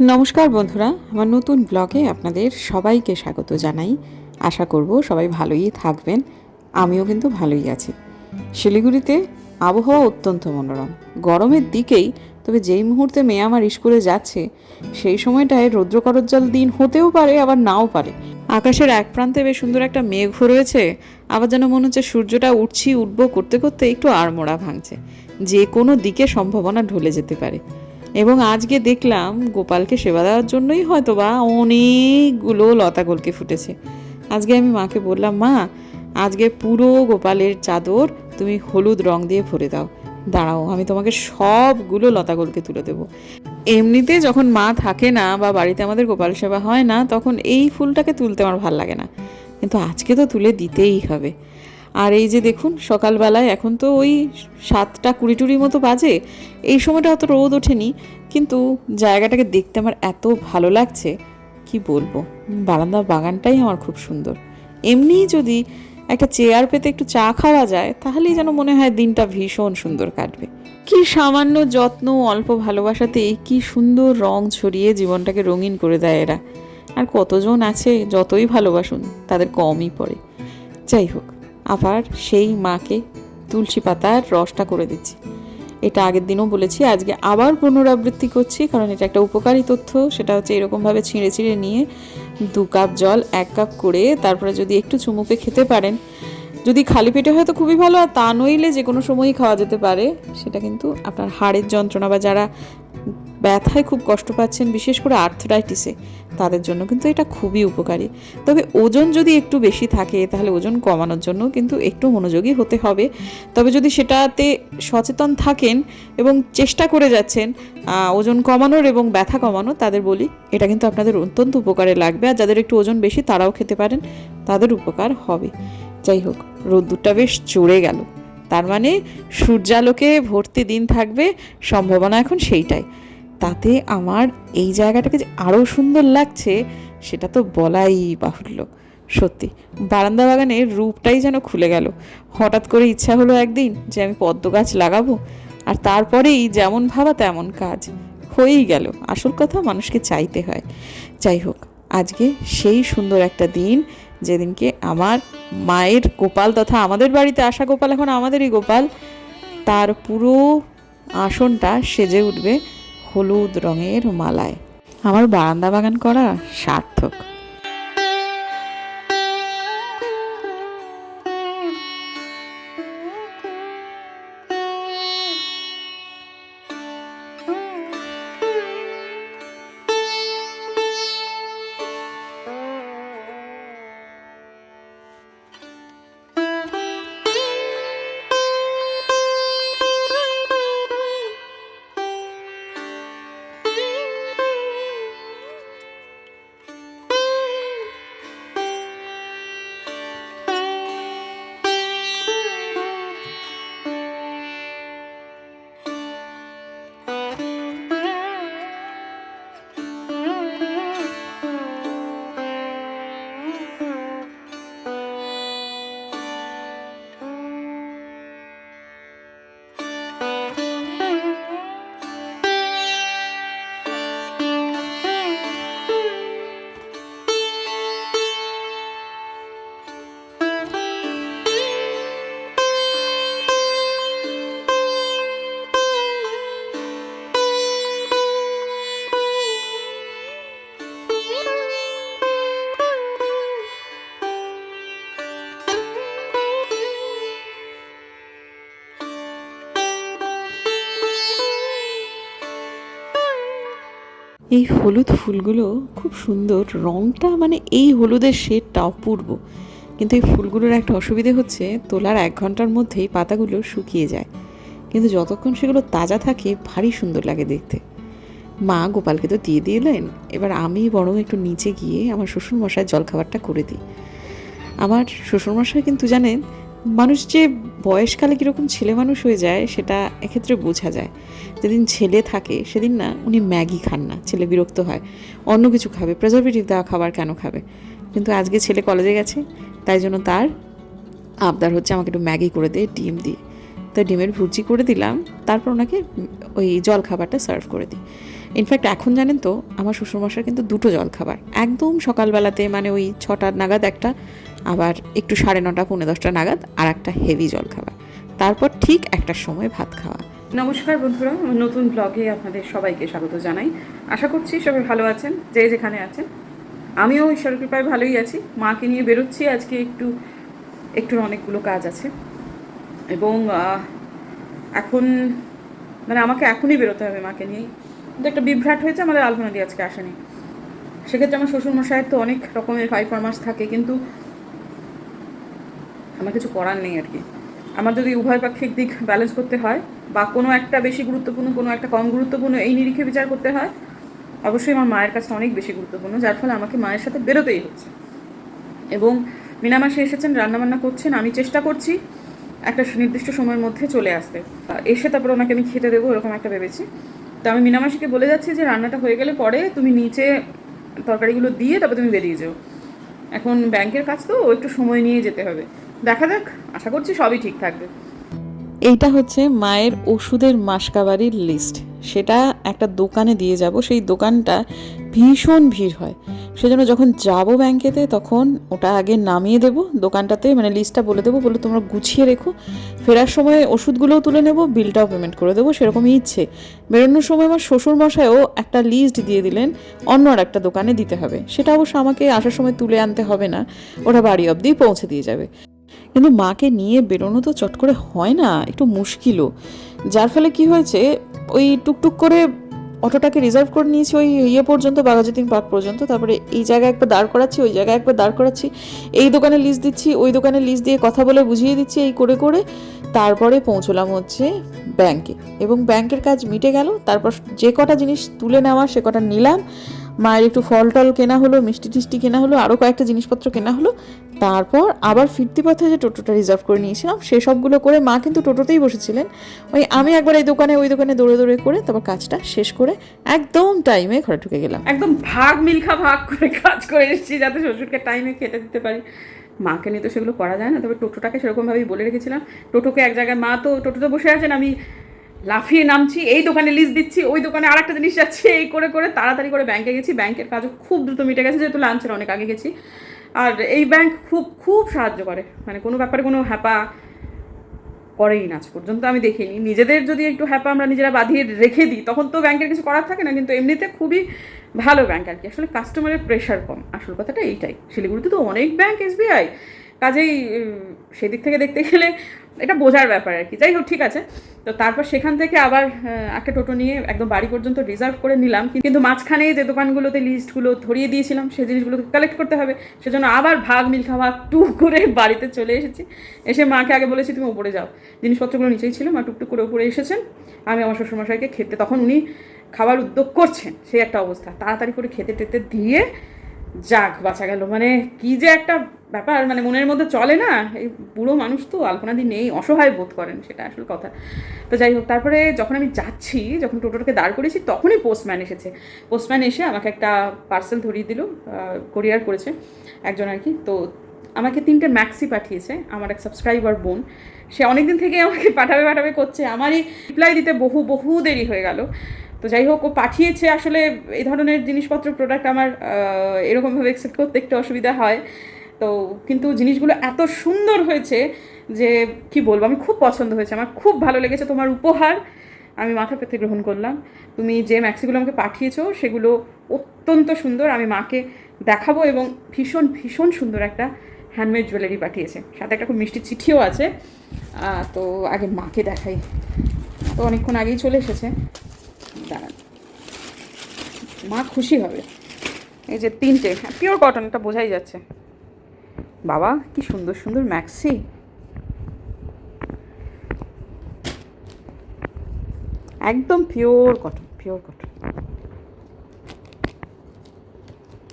নমস্কার বন্ধুরা, আমার নতুন ব্লগে আপনাদের সবাইকে স্বাগত জানাই। আশা করব সবাই ভালোই থাকবেন, আমিও কিন্তু ভালোই আছি। শিলিগুড়িতে আবহাওয়া অত্যন্ত মনোরম, গরমের দিকেই, তবে যেই মুহূর্তে মেয়ে আমার স্কুলে যাচ্ছে, সেই সময়টায় রৌদ্রকরজ্জ্বল দিন হতেও পারে, আবার নাও পারে। আকাশের এক প্রান্তে বেশ সুন্দর একটা মেঘ রয়েছে, আবার যেন মনে হচ্ছে সূর্যটা উঠছি, উঠবো করতে করতে একটু আড়মোড়া ভাঙছে। যে কোনো দিকে সম্ভাবনা ঢলে যেতে পারে। এবং আজকে দেখলাম গোপালকে সেবা দেওয়ার জন্যই হয়তো বা অনেকগুলো লতা গোলকে ফুটেছে। আজকে আমি মাকে বললাম, মা, আজকে পুরো গোপালের চাদর তুমি হলুদ রং দিয়ে ভরে দাও। দাঁড়াও, আমি তোমাকে সবগুলো লতা গোলকে তুলে দেবো। এমনিতে যখন মা থাকে না বা বাড়িতে আমাদের গোপাল সেবা হয় না, তখন এই ফুলটাকে তুলতে আমার ভালো লাগে না। কিন্তু আজকে তো তুলে দিতেই হবে। আর এই যে দেখুন, সকালবেলায় এখন তো ওই সাতটা কুড়ি টুড়ির মতো বাজে, এই সময়টা অত রোদ ওঠেনি, কিন্তু জায়গাটাকে দেখতে আমার এত ভালো লাগছে, কি বলব? বারান্দা বাগানটাই আমার খুব সুন্দর। এমনিই যদি একটা চেয়ার পেতে একটু চা খাওয়া যায়, তাহলেই যেন মনে হয় দিনটা ভীষণ সুন্দর কাটবে। কি সামান্য যত্ন, অল্প ভালোবাসাতে কি সুন্দর রং ছড়িয়ে জীবনটাকে রঙিন করে দেয় এরা। আর কতজন আছে, যতই ভালোবাসুন, তাদের কমই পড়ে। যাই হোক আবার সেই মাকে তুলসী পাতার রসটা করে দিচ্ছি। এটা আগের দিনও বলেছি, আজকে আবার পুনরাবৃত্তি করছি, কারণ এটা একটা উপকারী তথ্য। সেটা হচ্ছে এরকমভাবে ছিঁড়ে ছিঁড়ে নিয়ে দু কাপ জল, এক কাপ করে তারপরে যদি একটু চুমুকে খেতে পারেন, যদি খালি পেটে হয় তো খুবই ভালো, আর তা নইলে যে কোনো সময়ই খাওয়া যেতে পারে। সেটা কিন্তু আপনার হাড়ের যন্ত্রণা বা যারা ব্যথায় খুব কষ্ট পাচ্ছেন, বিশেষ করে আর্থরাইটিসে। তাদের জন্য কিন্তু এটা খুবই উপকারী। তবে ওজন যদি একটু বেশি থাকে, তাহলে ওজন কমানোর জন্য কিন্তু একটু মনোযোগী হতে হবে। তবে যদি সেটাতে সচেতন থাকেন এবং চেষ্টা করে যাচ্ছেন ওজন কমানোর এবং ব্যথা কমানোর, তাদের বলি, এটা কিন্তু আপনাদের অত্যন্ত উপকারে লাগবে। আর যাদের একটু ওজন বেশি, তারাও খেতে পারেন, তাদের উপকার হবে। যাই হোক, রোদ্দুরটা বেশ চড়ে গেল। তার মানে সূর্যালোকে ভর্তি দিন থাকবে, সম্ভাবনা এখন সেইটাই। তাতে আমার এই জায়গাটাকে যে আরও সুন্দর লাগছে, সেটা তো বলাই বাহুল্য। সত্যি, বারান্দা বাগানের রূপটাই যেন খুলে গেল। হঠাৎ করে ইচ্ছা হলো একদিন যে আমি পদ্ম গাছ লাগাবো, আর তারপরেই যেমন ভাবা তেমন কাজ। হয়েই গেল, আসল কথা মানুষকে চাইতে হয়। যাই হোক, আজকে সেই সুন্দর একটা দিন, যেদিনকে আমার মায়ের গোপাল তথা আমাদের বাড়িতে আসা গোপাল এখন আমাদেরই গোপাল, তার পুরো আসনটা সেজে উঠবে। হলুদ রঙের মালায়। আমার বারান্দা বাগান করা সার্থক। এই হলুদ ফুলগুলো খুব সুন্দর। রংটা মানে এই হলুদের শেডটা অপূর্ব। কিন্তু এই ফুলগুলোর একটা অসুবিধে হচ্ছে, তোলার এক ঘণ্টার মধ্যেই পাতাগুলো শুকিয়ে যায়। কিন্তু যতক্ষণ সেগুলো তাজা থাকে, ভারী সুন্দর লাগে দেখতে। মা গোপালকে তো দিয়ে দিলেন এবার আমি বরং একটু নিচে গিয়ে আমার শ্বশুরমশাই জলখাবারটা করে দিই। আমার শ্বশুরমশাই কিন্তু জানেন মানুষ যে বয়সকালে কীরকম ছেলে মানুষ হয়ে যায়, সেটা এক্ষেত্রে বোঝা যায়। যেদিন ছেলে থাকে, সেদিন না উনি ম্যাগি খান না, ছেলে বিরক্ত হয়। অন্য কিছু খাবে প্রেজারভেটিভ দেওয়া খাবার কেন খাবে? কিন্তু আজকে ছেলে কলেজে গেছে, তাই জন্য তার আবদার হচ্ছে আমাকে একটু ম্যাগি করে দে, ডিম দিয়ে তো ডিমের ভুজি করে দিলাম, তারপর ওনাকে ওই জল খাবারটা সার্ভ করে দিই। ইনফ্যাক্ট এখন জানেন তো, আমার শ্বশুরমশাই কিন্তু দুটো জলখাবার একদম সকালবেলাতে মানে ওই ছটার নাগাদ একটা আবার একটু সাড়ে নটা, পৌনে দশটা নাগাদ আর একটা হেভি জলখাবার তারপর ঠিক একটার সময় ভাত খাওয়া। নমস্কার বন্ধুরা নতুন ব্লগে আপনাদের সবাইকে স্বাগত জানাই। আশা করছি সবাই ভালো আছেন, যে যেখানে আছেন। আমিও ঈশ্বরের কৃপায় ভালোই আছি। মাকে নিয়ে বেরোচ্ছি, আজকে একটু একটু অনেকগুলো কাজ আছে। এবং এখন মানে আমাকে এখনই বেরোতে হবে মাকে নিয়ে কিন্তু একটা বিভ্রাট হয়েছে, আমাদের আলপনা দিয়ে আজকে আসেনি। সেক্ষেত্রে আমার শ্বশুরমশাইয়ের তো অনেক রকমের ফাইভ থাকে, কিন্তু আমার কিছু করার নেই আর কি। আমার যদি উভয় পাক্ষিক দিক ব্যালেন্স করতে হয় বা কোনো একটা বেশি গুরুত্বপূর্ণ, কোনো একটা কম গুরুত্বপূর্ণ এই নিরিখে বিচার করতে হয়, অবশ্যই আমার মায়ের কাছে অনেক বেশি গুরুত্বপূর্ণ, যার ফলে আমাকে মায়ের সাথে বেরোতেই হচ্ছে। এবং মিনামাসে এসেছেন, রান্নাবান্না করছেন, আমি চেষ্টা করছি একটা নির্দিষ্ট সময়ের মধ্যে চলে আসতে। এসে তারপর ওনাকে আমি খেতে দেবো, এরকম একটা ভেবেছি। তো আমি মিনামাসিকে বলে যাচ্ছি যে, রান্নাটা হয়ে গেলে পরে তুমি নিচে তরকারিগুলো দিয়ে তারপর তুমি বেরিয়ে যাও। এখন ব্যাংকের কাজ তো একটু সময় নিয়ে যেতে হবে। দেখা যাক, আশা করছি সবই ঠিক থাকবে। এইটা হচ্ছে মায়ের ওষুধের মাসকাবারির লিস্ট সেটা একটা দোকানে দিয়ে যাব, সেই দোকানটা ভীষণ ভিড় হয়। সেজন্য যখন যাব ব্যাংকেতে তখন ওটা আগে নামিয়ে দেব, দোকানটাতে মানে লিস্টটা বলে দেবো, বলে তোমরা গুছিয়ে রেখো। ফেরার সময় ওষুধগুলোও তুলে নেব বিলটাও পেমেন্ট করে দেবো, সেরকমই ইচ্ছে। বেরোনোর সময় আমার শ্বশুর মশাইও একটা লিস্ট দিয়ে দিলেন, অন্য আর একটা দোকানে দিতে হবে। সেটা অবশ্য আমাকে আসার সময় তুলে আনতে হবে না, ওটা বাড়ি অবধি পৌঁছে দিয়ে যাবে। কিন্তু মাকে নিয়ে বেরোনো তো চট করে হয় না, একটু মুশকিলও। যার ফলে কি হয়েছে, ওই টুকটুক করে অটোটাকে রিজার্ভ করে নিয়েছি ওই ইয়ে পর্যন্ত বাঘাযতীন পার্ক পর্যন্ত। তারপরে এই জায়গায় একবার দাঁড় করাচ্ছি, ওই জায়গায় একবার দাঁড় করাচ্ছি। এই দোকানে লিস্ট দিচ্ছি, ওই দোকানে লিস্ট দিয়ে কথা বলে বুঝিয়ে দিচ্ছি, এই করে করে। তারপরে পৌঁছলাম হচ্ছে ব্যাংকে। এবং ব্যাংকের কাজ মিটে গেল, তারপর যে কটা জিনিস তুলে নেওয়া সে কটা নিলাম। মায়ের একটু ফল টল কেনা হলো, মিষ্টি টিষ্টি কেনা হলো আরও কয়েকটা জিনিসপত্র কেনা হলো। তারপর আবার ফিরতি পথে যে টোটোটা রিজার্ভ করে নিয়েছিলাম সেসবগুলো করে মা কিন্তু টোটোতেই বসেছিলেন। ওই আমি একবার এই দোকানে, ওই দোকানে দৌড়ে দৌড়ে করে তারপর কাজটা শেষ করে একদম টাইমে ঘরে ঢুকে গেলাম। একদম ভাগ মিলখা ভাগ করে কাজ করে এসেছি যাতে শ্বশুরকে টাইমে খেতে দিতে পারি। মাকে নিয়ে তো সেগুলো করা যায় না, তবে টোটোটাকে সেরকমভাবেই বলে রেখেছিলাম। টোটোকে এক জায়গায়, মা তো টোটোতে বসে আছেন, আমি লাফিয়ে নামছি, এই দোকানে লিস্ট দিচ্ছি, ওই দোকানে আর একটা জিনিস যাচ্ছে, এই করে করে তাড়াতাড়ি করে ব্যাংকে গেছি ব্যাংকের কাজও খুব দ্রুত মিটে গেছে, যেহেতু লাঞ্চের অনেক আগে গেছি। আর এই ব্যাংক খুব খুব সাহায্য করে মানে কোনো ব্যাপারে কোনো হ্যাপা করেই না আজ পর্যন্ত, আমি দেখিনি। নিজেদের যদি একটু হ্যাপা আমরা নিজেরা বাঁধিয়ে রেখে দিই, তখন তো ব্যাংকের কিছু করার থাকে না, কিন্তু এমনিতে খুবই ভালো ব্যাংক আর কি। আসলে কাস্টমারের প্রেশার কম, আসল কথাটা এইটাই। শিলিগুড়িতে তো অনেক ব্যাংক এসবিআই কাজেই সেদিক থেকে দেখতে গেলে এটা বোঝার ব্যাপার আর কি। যাই হোক, ঠিক আছে। তো তারপর সেখান থেকে আবার একটা টোটো নিয়ে একদম বাড়ি পর্যন্ত রিজার্ভ করে নিলাম। কিন্তু মাঝখানে যে দোকানগুলোতে লিস্টগুলো ধরিয়ে দিয়েছিলাম, সেই জিনিসগুলোকে কালেক্ট করতে হবে। সেজন্য আবার ভাগ মিলখা ভাগ টু করে বাড়িতে চলে এসেছি। এসে মাকে আগে বলেছি, তুমি ওপরে যাও। জিনিসপত্রগুলো নিচেই ছিল, মা টুকটুক করে উপরে এসেছেন। আমি আমার শ্বশুরমশাইকে খেতে, তখন উনি খাবার উদ্যোগ করছেন, সেই একটা অবস্থা। তাড়াতাড়ি করে খেতে টেতে দিয়ে যাক, বাঁচা গেল। মানে কি যে একটা ব্যাপার মানে মনের মধ্যে চলে না? এই বুড়ো মানুষ তো আলপনাদি নেই, অসহায় বোধ করেন, সেটা আসল কথা। তো যাই হোক, তারপরে যখন আমি যাচ্ছি, যখন টোটোটাকে দাঁড় করেছি, তখনই পোস্টম্যান এসেছে। পোস্টম্যান এসে আমাকে একটা পার্সেল ধরিয়ে দিল কোরিয়ার করেছে একজন আর কি। তো আমাকে তিনটে ম্যাক্সি পাঠিয়েছে, আমার এক সাবস্ক্রাইবার বোন। সে অনেকদিন থেকে আমাকে পাঠাবে পাঠাবে করছে। আমারই রিপ্লাই দিতে বহু বহু দেরি হয়ে গেল। তো যাই হোক, ও পাঠিয়েছে আসলে এই ধরনের জিনিসপত্র প্রোডাক্ট আমার এরকমভাবে অ্যাকসেপ্ট করতে একটু অসুবিধা হয়। তো কিন্তু জিনিসগুলো এত সুন্দর হয়েছে যে কি বলব, আমি খুব পছন্দ হয়েছে। আমার খুব ভালো লেগেছে তোমার উপহার। আমি মাথা পেতে গ্রহণ করলাম। তুমি যে ম্যাক্সিগুলো আমাকে পাঠিয়েছো, সেগুলো অত্যন্ত সুন্দর। আমি মাকে দেখাবো এবং ভীষণ ভীষণ সুন্দর একটা হ্যান্ডমেড জুয়েলারি পাঠিয়েছে। সাথে একটা খুব মিষ্টি চিঠিও আছে। তো আগে মাকে দেখাই। তো অনেকক্ষণ আগেই চলে এসেছে। দাঁড়ান। মা খুশি হবে। এই যে তিনটে পিওর কটন এটা বোঝাই যাচ্ছে। বাবা, কি সুন্দর সুন্দর ম্যাক্সি। একদম পিওর কটন পিওর কটন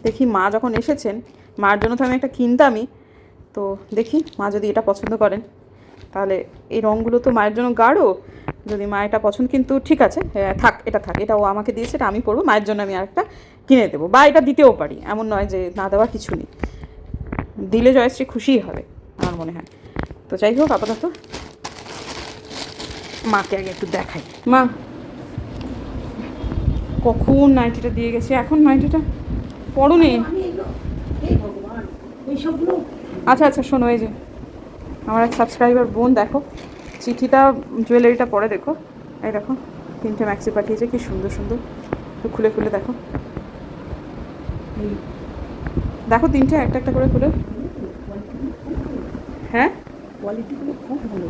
দেখি মা যখন এসেছেন, মার জন্য তো আমি একটা কিনতামই। তো দেখি মা যদি এটা পছন্দ করেন, তাহলে এই রঙগুলো তো মায়ের জন্য গাঢ়। যদি মা এটা পছন্দ, কিন্তু ঠিক আছে থাক, এটা থাক, এটা ও আমাকে দিয়েছে, এটা আমি পরবো, মায়ের জন্য আমি আরেকটা কিনে দেবো। বা এটা দিতেও পারি, এমন নয় যে না দেওয়ার কিছু নেই। দিলে জয়শ্রী খুশিই হবে, আমার মনে হয়। তো যাই হোক, আপাতত মাকে আগে একটু দেখাই। মা, কখন নাইটিটা দিয়ে গেছি? এখন নাইটিটা? পড়ো নি আমি এগুলো হে ভগবান এইসবগুলো আচ্ছা আচ্ছা শোনো, এই যে আমার এক সাবস্ক্রাইবার বোন, দেখো, চিঠিটা জুয়েলারিটা পরে দেখো। এই দেখো, তিনটে ম্যাক্সি পাঠিয়েছে, কি সুন্দর সুন্দর। খুলে খুলে দেখো। দেখো তিনটে, একটা একটা করে খুলে। হ্যাঁ? কোয়ালিটিগুলো খুব ভালো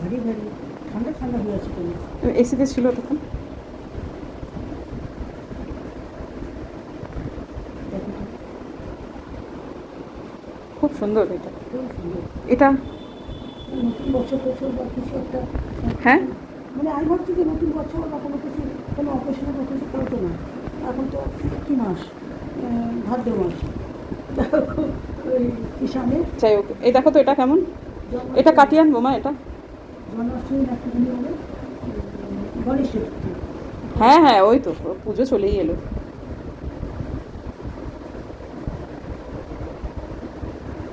ভারী ভারী ঠান্ডা ঠান্ডা হয়ে আছে এসিতে ছিল তখন। খুব সুন্দর এটা। এটা? বছর টছর বা কিছু একটা হ্যাঁ? মানে আমি ভাবছি যে নতুন বছর বা কোনো কিছু, কোনো অকেশনে বা কিছু করতো না। এখন তো কী মাস। যাই হোক এই দেখো তো এটা কেমন? এটা কাটিয়ে আনব মা এটা হ্যাঁ হ্যাঁ ওই তো পুজো চলেই এলো।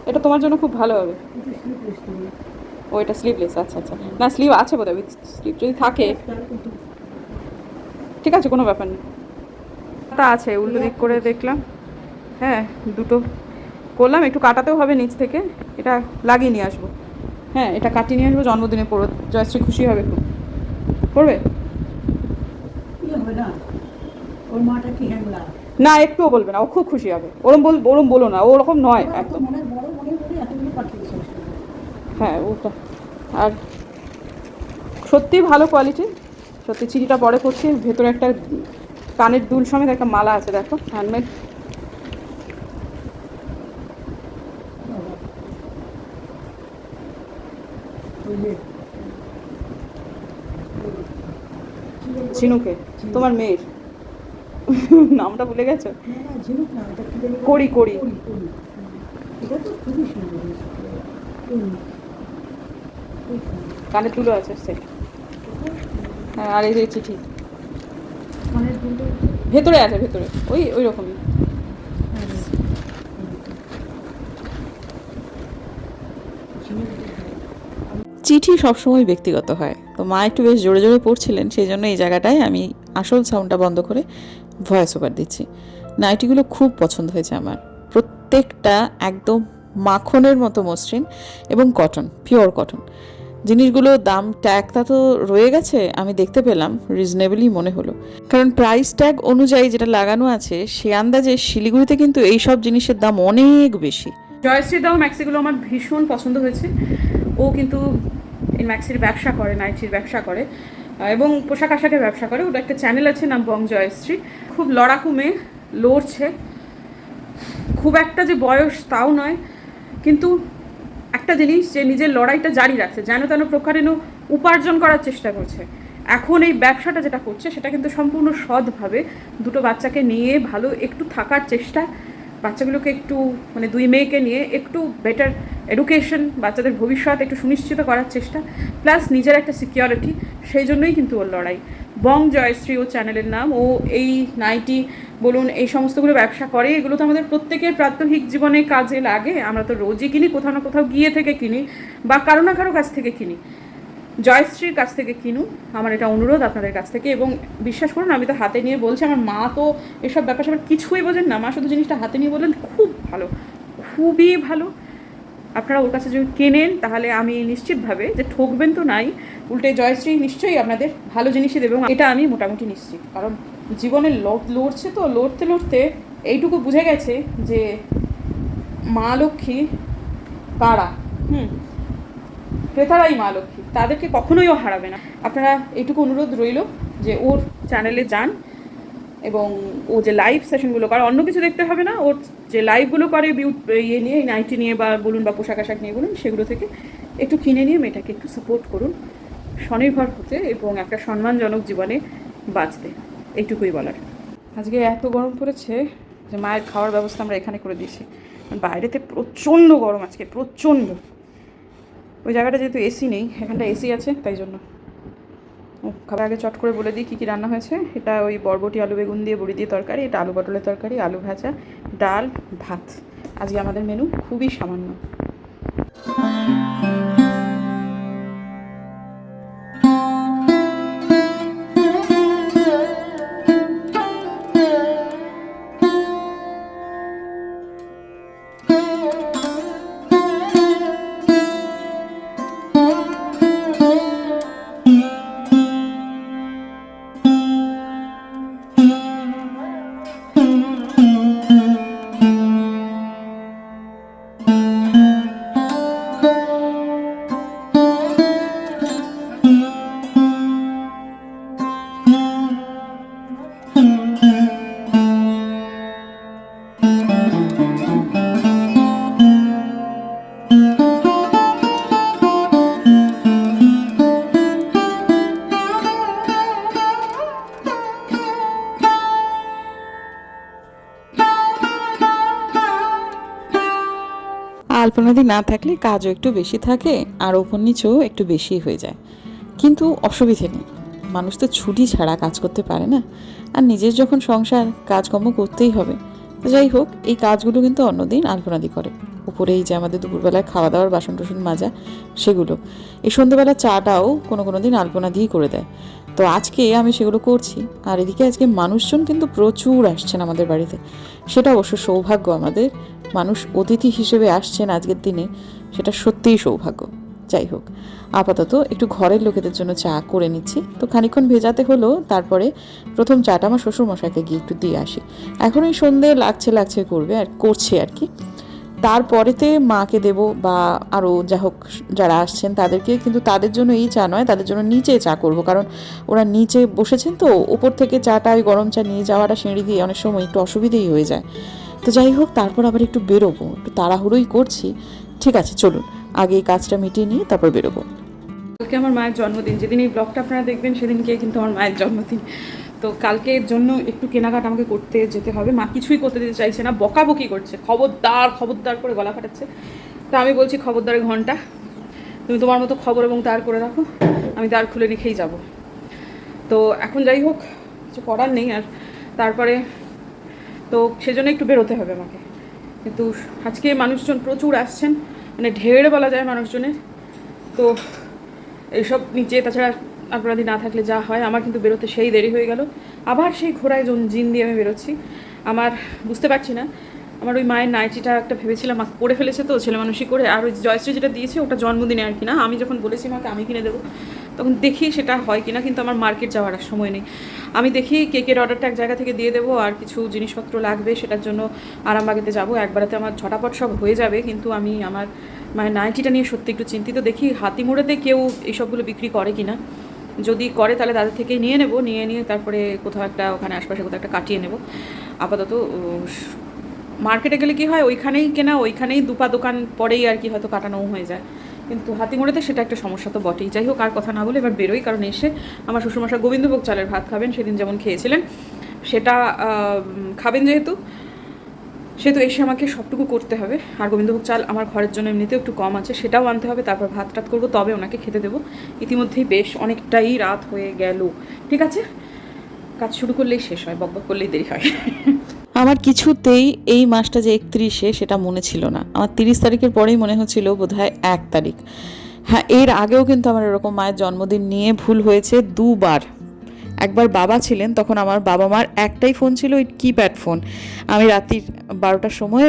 এটা তোমার জন্য খুব ভালো হবে। ও এটা স্লিভলেস আচ্ছা আচ্ছা। না স্লিভ আছে বোধহয় উইথ স্লিভ যদি থাকে। ঠিক আছে কোনো ব্যাপার নেই। তা আছে উল্টো দিক করে দেখলাম। হ্যাঁ দুটো করলাম একটু কাটাতেও হবে নিচ থেকে। এটা লাগিয়ে নিয়ে আসব। হ্যাঁ এটা কাটিয়ে নিয়ে আসব জন্মদিনে পড়ো জয়শ্রী খুশি হবে খুব। পড়বে ইয়ে না ওর মাটা কি হ্যাংলা না একটুও বলবে না ও খুব খুশি হবে। ওরম বল ওরম বলো না ওরকম নয় একদম। হ্যাঁ ওটা আর সত্যি ভালো কোয়ালিটি সত্যি চিনিটা পরে করছি ভেতরে একটা কানের দুল সমেত একটা মালা আছে দেখো হ্যান্ডমেড? ঝিনুকে তোমার মেয়ের নামটা ভুলে গেছো না, না, ঝিনুক না, ওটা কি জানি বলে? কড়ি, কড়ি। কড়ি, কড়ি। এটা তো খুবই সুন্দর হয়েছে। হুম। খুব সুন্দর। কানের দুলও আছে সে হ্যাঁ আর এই যে চিঠি ভেতরে আছে, ভেতরে। ওই ওই রকমই। চিঠি সবসময় ব্যক্তিগত হয়। তো মা একটু বেশ জোরে জোরে পড়ছিলেন সেই জন্য এই জায়গাটায় আমি আসল সাউন্ডটা বন্ধ করে ভয়েস ওভার দিচ্ছি। নাইটিগুলো খুব পছন্দ হয়েছে আমার। প্রত্যেকটা একদম মাখনের মতো মসৃণ এবং কটন পিওর কটন জিনিসগুলো দাম ট্যাগটা তো রয়ে গেছে, আমি দেখতে পেলাম রিজনেবলই মনে হলো। কারণ প্রাইস ট্যাগ অনুযায়ী যেটা লাগানো আছে, সে আন্দাজে শিলিগুড়িতে কিন্তু এই সব জিনিসের দাম অনেক বেশি। জয়শ্রী দাও ম্যাক্সিগুলো আমার ভীষণ পছন্দ হয়েছে। ও কিন্তু এই ম্যাক্সির ব্যবসা করে, নাইটির ব্যবসা করে এবং পোশাক আশাকের ব্যবসা করে। ওটা একটা চ্যানেল আছে নাম বং জয়শ্রী খুব লড়াকু মেয়ে, লড়ছে। খুব একটা যে বয়স তাও নয়, কিন্তু একটা জিনিস যে নিজের লড়াইটা জারি রাখছে, যেন তেন প্রকারেণ উপার্জন করার চেষ্টা করছে। এখন এই ব্যবসাটা যেটা করছে, সেটা কিন্তু সম্পূর্ণ সৎভাবে দুটো বাচ্চাকে নিয়ে ভালো একটু থাকার চেষ্টা, বাচ্চাগুলোকে একটু মানে দুই মেয়েকে নিয়ে একটু বেটার এডুকেশন বাচ্চাদের ভবিষ্যৎ একটু সুনিশ্চিত করার চেষ্টা প্লাস নিজের একটা সিকিউরিটি সেই জন্যই কিন্তু ওর লড়াই। বং জয়শ্রী ও চ্যানেলের নাম, ও এই নাইটি বলুন, এই সমস্তগুলো ব্যবসা করে। এগুলো তো আমাদের প্রত্যেকের প্রাত্যহিক জীবনে কাজে লাগে। আমরা তো রোজই কিনি, কোথাও না কোথাও গিয়ে থেকে কিনি, বা কারও না কারও কাছ থেকে কিনি। জয়শ্রীর কাছ থেকে কিনুন, আমার এটা অনুরোধ আপনাদের কাছ থেকে। এবং বিশ্বাস করুন, আমি তো হাতে নিয়ে বলছি, আমার মা তো এসব ব্যাপার স্যাপার কিছুই বোঝেন না। মা শুধু জিনিসটা হাতে নিয়ে বললেন, খুব ভালো, খুবই ভালো। আপনারা ওর কাছে যদি কেনেন, তাহলে আমি নিশ্চিতভাবে যে ঠকবেন তো নাই, উল্টে জয়শ্রী নিশ্চয়ই আপনাদের ভালো জিনিসই দেবে এবং এটা আমি মোটামুটি নিশ্চিত। কারণ জীবনে লড়ছে তো, লড়তে লড়তে এইটুকু বুঝে গেছে যে মা লক্ষ্মী কারা? হুম। ক্রেতারাই মা লক্ষ্মী, তাদেরকে কখনোই ও হারাবে না। আপনারা এইটুকু অনুরোধ রইল যে ওর চ্যানেলে যান। এবং ও যে লাইভ সেশনগুলো করে অন্য কিছু দেখতে হবে না। ওর যে লাইভগুলো করে বিউট ইয়ে নিয়ে নাইটি নিয়ে বা বলুন বা পোশাক আশাক নিয়ে বলুন, সেগুলো থেকে একটু কিনে নিয়ে মেয়েটাকে একটু সাপোর্ট করুন। স্বনির্ভর হতে এবং একটা সম্মানজনক জীবনে বাঁচতে। এইটুকুই বলার। আজকে এত গরম পড়েছে যে মায়ের খাওয়ার ব্যবস্থা আমরা এখানে করে দিয়েছি। বাইরেতে প্রচণ্ড গরম আজকে, প্রচণ্ড। ওই জায়গাটা যেহেতু এসি নেই, এখানটা এসি আছে, তাই জন্য। খাবার আগে চট করে বলে দিই, কী কী রান্না হয়েছে? এটা ওই বরবটি, আলু বেগুন দিয়ে বড়ি দিয়ে তরকারি, এটা আলু পটলের তরকারি, আলু ভাজা, ডাল, ভাত। আজকে আমাদের মেনু খুবই সামান্য। আলপনাদি না থাকলে কাজও একটু বেশি থাকে আর ওপর নিচেও একটু বেশি হয়ে যায়। কিন্তু অসুবিধে নেই। মানুষ তো ছুটি ছাড়া কাজ করতে পারে না। আর নিজের যখন সংসার, কাজকর্ম করতেই হবে। যাই হোক, এই কাজগুলো কিন্তু অন্যদিন আলপনাদি করে। উপরে এই যে আমাদের দুপুরবেলায় খাওয়া দাওয়ার বাসন টাসন মাজা, সেগুলো। এই সন্ধ্যেবেলা চাটাও কোনো কোনো দিন আলপনা দিয়েই করে দেয়। তো আজকে আমি সেগুলো করছি। আর এদিকে আজকে মানুষজন কিন্তু প্রচুর আসছেন আমাদের বাড়িতে। সেটা অবশ্য সৌভাগ্য আমাদের। মানুষ অতিথি হিসেবে আসছেন আজকের দিনে, সেটা সত্যিই সৌভাগ্য। যাই হোক, আপাতত একটু ঘরের লোকেদের জন্য চা করে নিচ্ছি। তো খানিকক্ষণ ভেজাতে হলো, তারপরে প্রথম চাটা আমার শ্বশুরমশাইকে গিয়ে একটু দিয়ে আসি। এখন ওই সন্ধে লাগছে লাগছে করবে আর করছে আর কি। তারপরেতে মাকে দেব বা আরও যা হোক যারা আসছেন তাদেরকে, কিন্তু তাদের জন্য এই চা নয়, তাদের জন্য নিচে চা করব। কারণ ওরা নিচে বসেছেন তো, ওপর থেকে চাটা ওই গরম চা নিয়ে যাওয়াটা সিঁড়ি দিয়ে অনেক সময় একটু অসুবিধেই হয়ে যায়। তো যাই হোক, তারপর আবার একটু বেরোবো, একটু তাড়াহুড়োই করছি। ঠিক আছে, চলুন, আগে এই কাজটা মিটিয়ে নিয়ে তারপর বেরোবো। আমার মায়ের জন্মদিন, যেদিন এই ব্লগটা আপনারা দেখবেন, সেদিনকে কিন্তু আমার মায়ের জন্মদিন। তো কালকে এর জন্য একটু কেনাকাটা আমাকে করতে যেতে হবে। মা কিছুই করতে দিতে চাইছে না, বকাবকি করছে, খবরদার খবরদার করে গলা ফাটাচ্ছে। তা আমি বলছি খবরদারের ঘণ্টা, তুমি তোমার মতো খবর এবং দাঁড় করে রাখো, আমি দাঁড় খুলে রেখেই যাব। তো এখন যাই হোক, কিছু করার নেই আর। তারপরে তো সেজন্য একটু বেরোতে হবে আমাকে। কিন্তু আজকে মানুষজন প্রচুর আসছেন মানে ঢের বলা যায় মানুষজনের। তো এইসব নিচে, তাছাড়া আপনাদের না থাকলে যা হয়, আমার কিন্তু বেরোতে সেই দেরি হয়ে গেল। আবার সেই ঘোড়ায় জন দিয়ে আমি বেরোচ্ছি, আমার বুঝতে পারছি না, আমার ওই মায়ের নাইটিটা একটা ভেবেছিলাম, মা পরে ফেলেছে তো, ছেলে মানুষই করে, আর ওই জয়শ্রী যেটা দিয়েছে, ওটা জন্মদিনে আর কি না, আমি যখন বলেছি মাকে আমি কিনে দেবো? তখন দেখি সেটা হয় কিনা, কিন্তু আমার মার্কেট যাওয়ার আর সময় নেই। আমি দেখি কেকের অর্ডারটা এক জায়গা থেকে দিয়ে দেবো, আর কিছু জিনিসপত্র লাগবে, সেটার জন্য আরামবাগেতে যাব। একবারেতে আমার ঝটাপট সব হয়ে যাবে, কিন্তু আমি আমার মানে নাইটিটা নিয়ে সত্যি একটু চিন্তিত। দেখি হাতিমোড়েতে কেউ এইসবগুলো বিক্রি করে কিনা। যদি করে, তাহলে তাদের থেকেই নিয়ে নেব। নিয়ে নিয়ে তারপরে কোথাও একটা, ওখানে আশপাশে কোথাও একটা কাটিয়ে নেব। আপাতত মার্কেটে গেলে কি হয়, ওইখানেই কেনা, ওইখানেই দুপা দোকান পরেই আর কি হয়তো কাটানোও হয়ে যায়। কিন্তু হাতিমোড়েতে সেটা একটা সমস্যা তো বটেই। যাই হোক, আর কথা না বলে এবার বেরোই, কারণ এসে আমার শ্বশুরমশা গোবিন্দভোগ চালের ভাত খাবেন, সেদিন যেমন খেয়েছিলেন, সেটা খাবেন যেহেতু। সেহেতু এসে আমাকে সবটুকু করতে হবে। আর গোবিন্দভোগ চাল আমার ঘরের জন্য এমনিতেও একটু কম আছে, সেটাও আনতে হবে, তারপর ভাত টাত করব, তবে ওনাকে খেতে দেবো। ইতিমধ্যেই বেশ অনেকটাই রাত হয়ে গেল। ঠিক আছে? কাজ শুরু করলেই শেষ হয়, বকবক করলেই দেরি হয়। আমার কিছুতেই এই মাসটা যে একত্রিশে সেটা মনে ছিল না। আমার তিরিশ তারিখের পরেই মনে হচ্ছিল বোধহয় এক তারিখ। হ্যাঁ এর আগেও কিন্তু আমার এরকম মায়ের জন্মদিন নিয়ে ভুল হয়েছে দুবার। একবার বাবা ছিলেন, তখন আমার বাবা মার একটাই ফোন ছিল, ওই কিপ্যাড ফোন আমি রাত্রির বারোটার সময়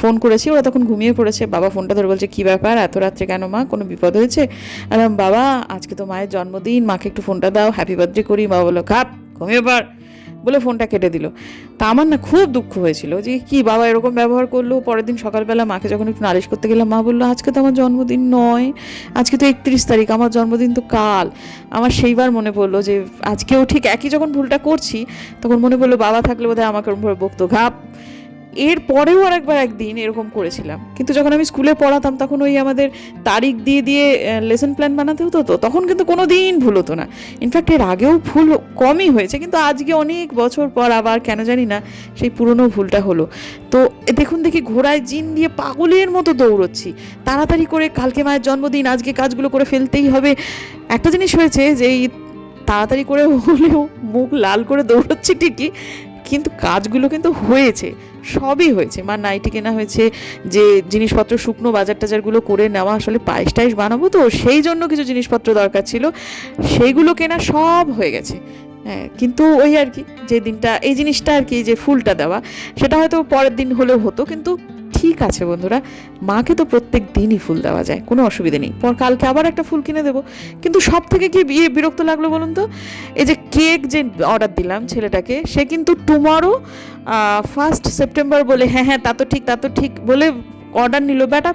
ফোন করেছি, ওরা তখন ঘুমিয়ে পড়েছে। বাবা ফোনটা ধরে বলছে, কী ব্যাপার? এত রাত্রে কেন মা? কোনো বিপদ হয়েছে? আর বাবা, আজকে তো মায়ের জন্মদিন, মাকে একটু ফোনটা দাও হ্যাপি বার্থডে করি। মা বলো খাপ, ঘুমিয়ে পার বলে ফোনটা কেটে দিল। তা আমার না খুব দুঃখ হয়েছিল যে, কি বাবা এরকম ব্যবহার করল? পরের দিন সকালবেলা মাকে যখন একটু নালিশ করতে গেলাম, মা বলল, আজকে তো আমার জন্মদিন নয়, আজকে তো একত্রিশ তারিখ, আমার জন্মদিন তো কাল। আমার সেইবার মনে পড়ল যে, আজকেও ঠিক একই যখন ভুলটা করছি, তখন মনে পড়ল বাবা থাকলে বোধহয় আমাকে বকতো। ঘাপ! এর পরেও আর একবার একদিন এরকম করেছিলাম। কিন্তু যখন আমি স্কুলে পড়াতাম, তখন ওই আমাদের তারিখ দিয়ে দিয়ে লেসন প্ল্যান বানাতে হতো তো, তখন কিন্তু কোনো দিন ভুল হতো না। ইনফ্যাক্ট এর আগেও ভুল কমই হয়েছে, কিন্তু আজকে অনেক বছর পর আবার, কেন জানি না, সেই পুরনো ভুলটা হলো। তো দেখুন দেখি ঘোড়ায় জিন দিয়ে পাগলের মতো দৌড়চ্ছি। তাড়াতাড়ি করে কালকে মায়ের জন্মদিন, আজকে কাজগুলো করে ফেলতেই হবে। একটা জিনিস হয়েছে যে, এই তাড়াতাড়ি করে হলেও মুখ লাল করে দৌড়চ্ছি ঠিকই কিন্তু কাজগুলো কিন্তু হয়েছে, সবই হয়েছে। মা, নাইটি কেনা হয়েছে, যে জিনিসপত্র শুকনো বাজার টাজারগুলো করে নেওয়া আসলে পায়েস টাইস বানাবো তো, সেই জন্য কিছু জিনিসপত্র দরকার ছিল। সেইগুলো কেনা সব হয়ে গেছে। হ্যাঁ কিন্তু ওই আর কি, যে দিনটা, এই জিনিসটা আর কি, যে ফুলটা দেওয়া, সেটা হয়তো পরের দিন হলেও হতো, কিন্তু ঠিক আছে বন্ধুরা, মাকে তো প্রত্যেক দিনই ফুল দেওয়া যায়, কোনো অসুবিধে নেই। পর কালকে আবার একটা ফুল কিনে দেবো। কিন্তু সব থেকে কি বিয়ে বিরক্ত লাগল বলুন তো? এই যে কেক যে অর্ডার দিলাম ছেলেটাকে, সে কিন্তু টুমরো ফার্স্ট সেপ্টেম্বর বলে হ্যাঁ হ্যাঁ তা তো ঠিক, তা তো ঠিক বলে অর্ডার নিল। ব্যাটা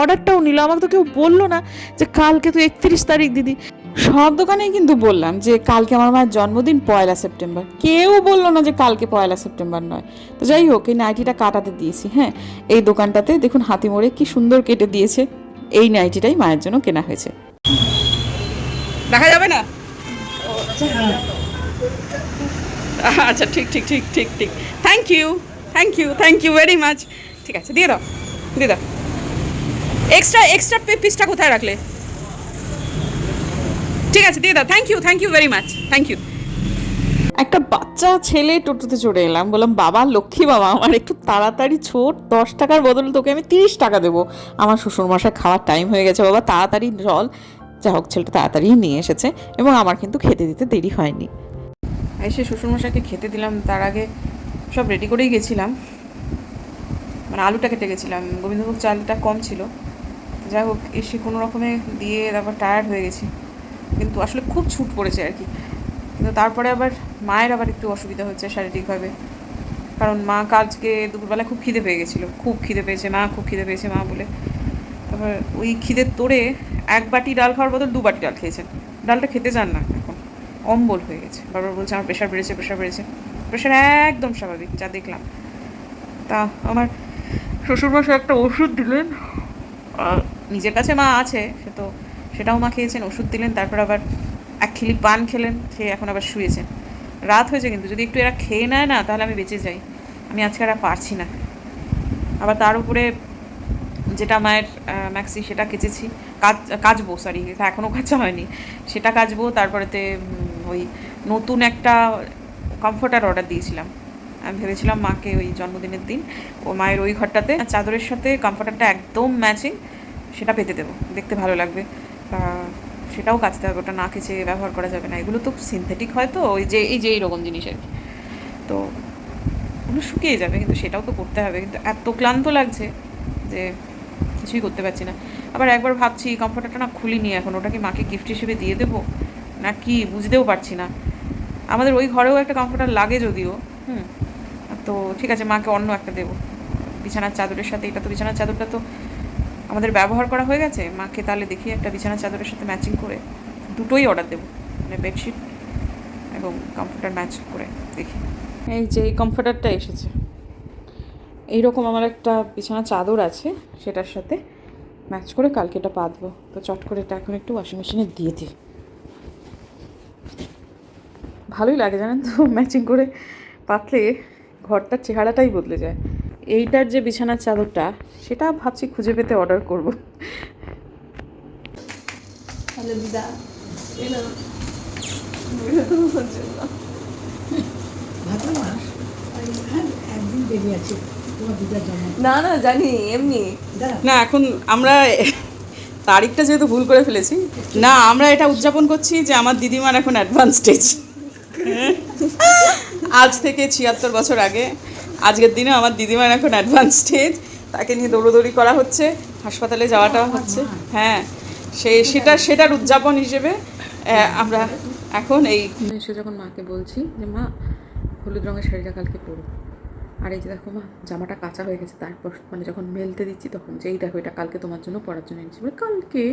অর্ডারটাও নিল। আমাকে তো কেউ বলল না যে কালকে তো একত্রিশ তারিখ, দিদি। সব দোকানেই কিন্তু বললাম যে কালকে আমার মায়ের জন্মদিন পয়লা সেপ্টেম্বর। কেউ বলল না যে কালকে পয়লা সেপ্টেম্বর নয়। তো যাই হোক, এই নাইটিটা কাটাতে দিয়েছি হ্যাঁ? এই দোকানটাতে দেখুন হাতি মোড়ে কি সুন্দর কেটে দিয়েছে। এই নাইটিটাই মায়ের জন্য কেনা হয়েছে। দেখা যাবে না? আচ্ছা ঠিক ঠিক ঠিক ঠিক ঠিক। Thank you thank you thank you very much ঠিক আছে, দিয়ে দাও দিয়ে দাও। এক্সট্রা এক্সট্রা পিসটা কোথায় রাখলে? ঠিক আছে দিয়ে দাও। Thank you thank you very much thank you একটা বাচ্চা ছেলে টোটোতে চড়ে এলাম বললাম বাবা লক্ষ্মী বাবা আমার একটু তাড়াতাড়ি ছোট দশ টাকার বদলে তোকে আমি তিরিশ টাকা দেবো। আমার শ্বশুরমশাই খাওয়ার টাইম হয়ে গেছে বাবা তাড়াতাড়ি জল যা হোক ছেলেটা তাড়াতাড়ি নিয়ে এসেছে এবং আমার কিন্তু খেতে দিতে দেরি হয়নি। এসে শ্বশুরমশাইকে খেতে দিলাম তার আগে সব রেডি করেই গেছিলাম। মানে আলুটা কেটে গেছিলাম গোবিন্দভোগ চালটা কম ছিল। যাই হোক এসে কোনো রকমে দিয়ে তারপর টায়ার্ড হয়ে গেছি। কিন্তু আসলে খুব ছুট পড়েছে আর কি। কিন্তু তারপরে আবার মায়ের আবার একটু অসুবিধা হচ্ছে শারীরিকভাবে। কারণ মা কাজকে দুপুরবেলা খুব খিদে পেয়ে গেছিল। খুব খিদে পেয়েছে, মা খুব খিদে পেয়েছে, মা বলে। তারপর ওই খিদের তোড়ে এক বাটি ডাল খাওয়ার বদল দু বাটি ডাল খেয়েছেন। ডালটা খেতে চান না এখন। অম্বল হয়ে গেছে। বারবার বলছে, আমার প্রেশার বেড়েছে প্রেশার বেড়েছে। প্রেশার একদম স্বাভাবিক, যা দেখলাম। তা আমার শ্বশুরমশাই একটা ওষুধ দিলেন। নিজের কাছে মা আছে, সে তো সেটাও মা খেয়েছেন, ওষুধ দিলেন, তারপর আবার এক খিলি পান খেলেন, খেয়ে এখন আবার শুয়েছেন রাত হয়েছে কিন্তু, যদি একটু এরা খেয়ে নেয় না, তাহলে আমি বেঁচে যাই। আমি আজকে আর পারছি না। আবার তার উপরে যেটা মায়ের ম্যাক্সি সেটা কেচেছি। কাজ, কাচবো সরি এখনও কাচা হয়নি। সেটা কাচবো, তারপরেতে ওই নতুন একটা কমফোর্টার অর্ডার দিয়েছিলাম। আমি ভেবেছিলাম মাকে ওই জন্মদিনের দিন, ও মায়ের ওই ঘরটাতে, চাদরের সাথে কমফোর্টারটা একদম ম্যাচিং সেটা পেতে দেবো। দেখতে ভালো লাগবে। সেটাও কাচতে হবে, ওটা না কেচে ব্যবহার করা যাবে না। এগুলো তো সিনথেটিক হয় তো, ওই যে, এই যে এইরকম জিনিস আর কি। তো ওগুলো শুকিয়ে যাবে, কিন্তু সেটাও তো করতে হবে। কিন্তু এত ক্লান্ত লাগছে যে কিছুই করতে পারছি না। আবার একবার ভাবছি কমফোর্টারটা না খুলিনি এখন, ওটা কি মাকে গিফট হিসেবে দিয়ে দেবো? না কি, বুঝতেও পারছি না। আমাদের ওই ঘরেও একটা কমফোর্টার লাগে যদিও, হুম। তো ঠিক আছে, মাকে অন্য একটা দেবো। বিছানার চাদরের সাথে, এটা তো বিছানার চাদরটা তো আমাদের ব্যবহার করা হয়ে গেছে? মাকে তাহলে দেখি একটা বিছানার চাদরের সাথে ম্যাচিং করে দুটোই অর্ডার দেবো। মানে বেডশিট এবং কমফোর্টার ম্যাচ করে দেখি। এই যে এই কমফোর্টারটা এসেছে। এইরকম আমার একটা বিছানা চাদর আছে, সেটার সাথে ম্যাচ করে কালকে এটা পাতবো তো চট করে এটা এখন একটু ওয়াশিং মেশিনে দিয়ে দিই। ভালোই লাগে জানেন তো ম্যাচিং করে পাতলে ঘরটার চেহারাটাই বদলে যায়। এইটার যে বিছানার চাদরটা সেটা ভাবছি খুঁজে পেতে অর্ডার করব। দিদা। না না জানি এমনি। না এখন আমরা তারিখটা যেহেতু ভুল করে ফেলেছি না আমরা এটা উদযাপন করছি যে আমার দিদিমার এখন অ্যাডভান্স স্টেজ আজ থেকে ছিয়াত্তর বছর আগে আজকের দিনে আমার দিদিমার এখন অ্যাডভান্স স্টেজ তাকে নিয়ে দৌড়োদৌড়ি করা হচ্ছে, হাসপাতালে যাওয়াটা হচ্ছে। হ্যাঁ সে, সেটা, সেটার উদযাপন হিসেবে আমরা এখন এই এসে যখন মাকে বলছি যে, মা, হলুদ রঙের শাড়িটা কালকে পরবো আর এই যে দেখো মা, জামাটা কাঁচা হয়ে গেছে, তারপর মানে যখন মেলতে দিচ্ছি তখন যে, এই দেখো, এটা কালকে তোমার জন্য পরার জন্য এনেছি। বলে, কালকে?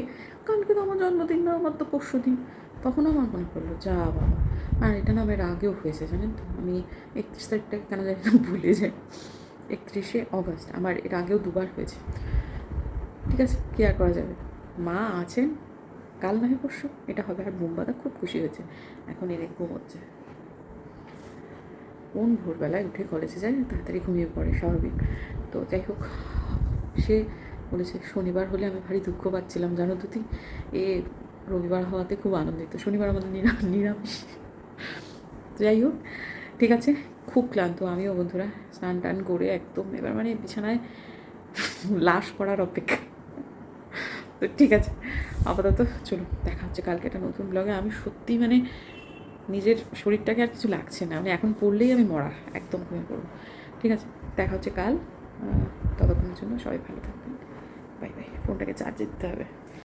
কালকে তো আমার জন্মদিন না, আমার তো পরশু দিন তখন আমার মনে পড়ল, যা বাবা। আর এটা না আমার আগেও হয়েছে, জানেন তো? আমি একত্রিশ তারিখটা কেন জানি না ভুলে যাই। একত্রিশে অগস্ট, আমার এর আগেও দুবার হয়েছে। ঠিক আছে, কী আর করা যাবে? মা আছেন, কাল নয় পরশু, এটা হবে। আর বোম্বাদা খুব খুশি হয়েছে, এখন এনে ঘুমোচ্ছে। কোন ভোরবেলায় উঠে কলেজে যায়, তাড়াতাড়ি ঘুমিয়ে পড়ে, স্বাভাবিক। তো যাই হোক, সে বলেছে, শনিবার হলে আমি ভারী দুঃখ পাচ্ছিলাম, জানো দুটি এ রবিবার হওয়াতে খুব আনন্দিত। শনিবার আমাদের নিরা- নিরামিষ তো যাই হোক, ঠিক আছে, খুব ক্লান্ত আমিও বন্ধুরা, স্নান টান করে একদম এবার মানে বিছানায় লাশ পড়ার অপেক্ষা। তো ঠিক আছে, আপাতত চলো দেখা হচ্ছে কালকে একটা নতুন ব্লগে আমি সত্যি মানে নিজের শরীরটাকে আর কিছু লাগছে না মানে এখন পড়লেই আমি মরা একদম ঘুমিয়ে পড়ব। ঠিক আছে, দেখা হচ্ছে কাল ততক্ষণের জন্য সবাই ভালো থাকবেন। বাই বাই, ফোনটাকে চার্জে দিতে হবে।